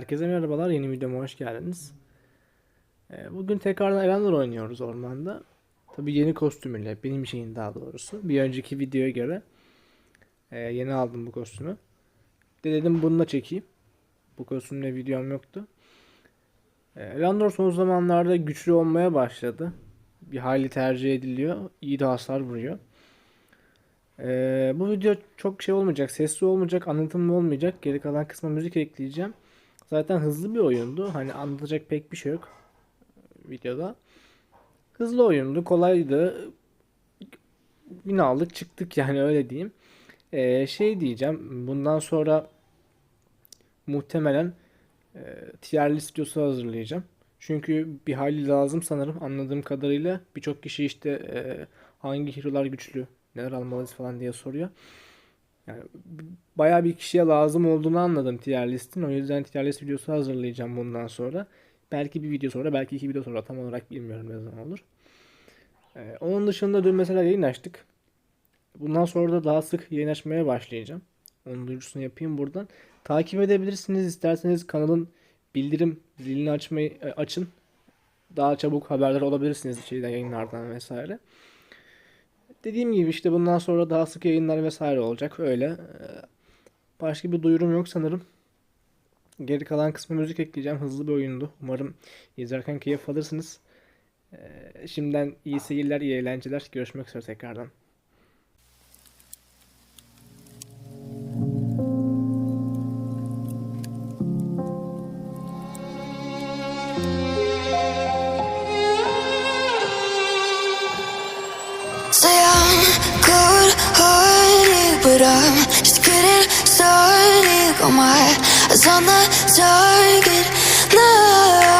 Herkese merhabalar, yeni videoma hoş geldiniz. Ee, Bugün tekrardan Elanlar oynuyoruz ormanda. Tabii yeni kostümüyle, benim şeyin daha doğrusu. Bir önceki videoya göre e, yeni aldım bu kostümü. De dedim bununla çekeyim. Bu kostümle videom yoktu. E, Elandor son zamanlarda güçlü olmaya başladı. Bir hayli tercih ediliyor. İyi de hasar vuruyor. Ee, bu video çok şey olmayacak, sesli olmayacak, anlatımlı olmayacak. Geri kalan kısma müzik ekleyeceğim. Zaten hızlı bir oyundu. Hani anlatacak pek bir şey yok videoda. Hızlı oyundu, kolaydı. Win aldık, çıktık yani öyle diyeyim. Ee, şey diyeceğim. Bundan sonra muhtemelen e, tier list videosu hazırlayacağım. Çünkü bir hali lazım sanırım anladığım kadarıyla. Birçok kişi işte e, hangi hero'lar güçlü, neler almalıyız falan diye soruyor. Yani bayağı bir kişiye lazım olduğunu anladım tier listin. O yüzden tier list videosu hazırlayacağım bundan sonra. Belki bir video sonra, belki iki video sonra tam olarak bilmiyorum ne zaman olur. Ee, onun dışında dün mesela yayın açtık. Bundan sonra da daha sık yayın açmaya başlayacağım. Onun duyurusunu yapayım buradan. Takip edebilirsiniz isterseniz kanalın bildirim zilini açmayı e, açın. Daha çabuk haberdar olabilirsiniz şeyden yayınlardan vesaire. Dediğim gibi işte bundan sonra daha sık yayınlar vesaire olacak öyle. Ee, Başka bir duyurum yok sanırım. Geri kalan kısmı müzik ekleyeceğim. Hızlı bir oyundu. Umarım izlerken keyif alırsınız. Ee, Şimdiden iyi seyirler, iyi eğlenceler. Görüşmek üzere tekrardan. But I'm just getting started. Got my eyes on the target. No,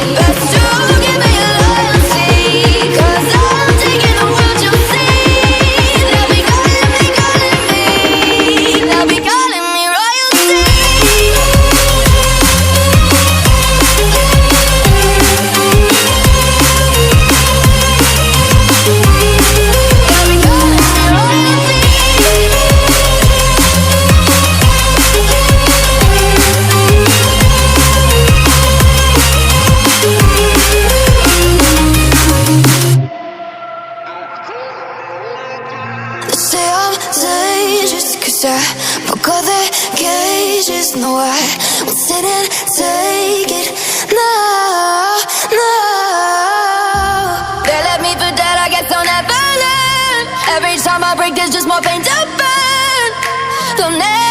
I broke all the cages No, I won't sit and take it. No, no. They left me for dead, I guess I'll never learn. Every time I break, there's just more pain to burn. They'll never,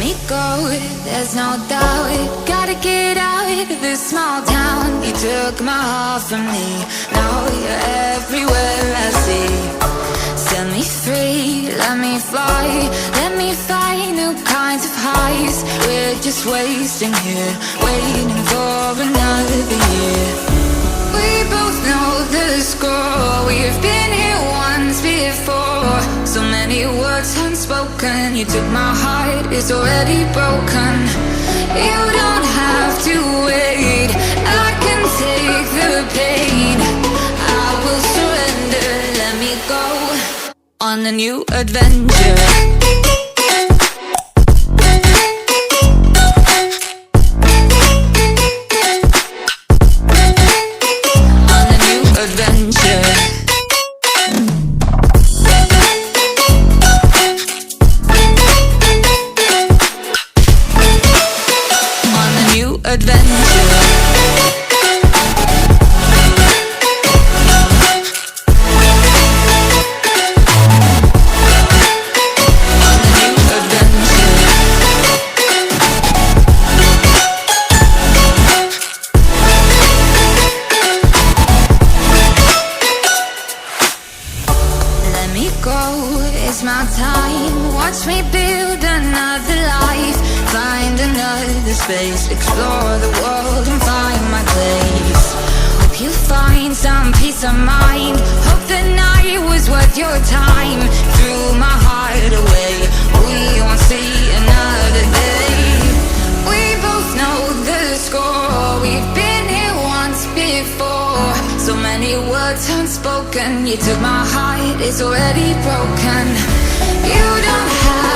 There's no doubt, gotta get out of this small town. You took my heart from me, now you're everywhere I see. Set me free, let me fly, let me find new kinds of highs. We're just wasting here, waiting for another year. We both know the score. We've been You took my heart, it's already broken. You don't have to wait. I can take the pain. I will surrender. Let me go on a new adventure. It's my time. Watch me build another life. Find another space. Explore the world and find my place. Hope you find some peace of mind. Hope the night was worth your time. Threw my heart away. So many words unspoken. You took my heart, it's already broken. You don't have